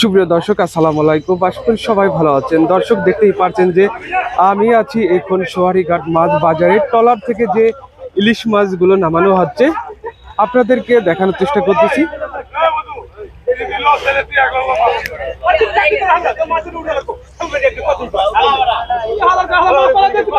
সুপ্রিয় দর্শক আসসালামু আলাইকুম। করি সবাই ভালো আছেন। দর্শক দেখতেই পারছেন যে আমি আছি এখন সোহারিঘাট মাছ বাজারে। টলার থেকে যে ইলিশ মাছগুলো নামানো হচ্ছে আপনাদেরকে দেখানোর চেষ্টা করতেছি।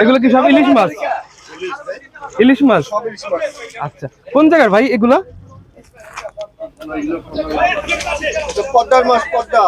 এগুলো কি সব ইলিশ মাছ? ইলিশ মাছ? আচ্ছা। কোন জায়গার ভাই এগুলা? পদ্মার মাছ, পদ্মা।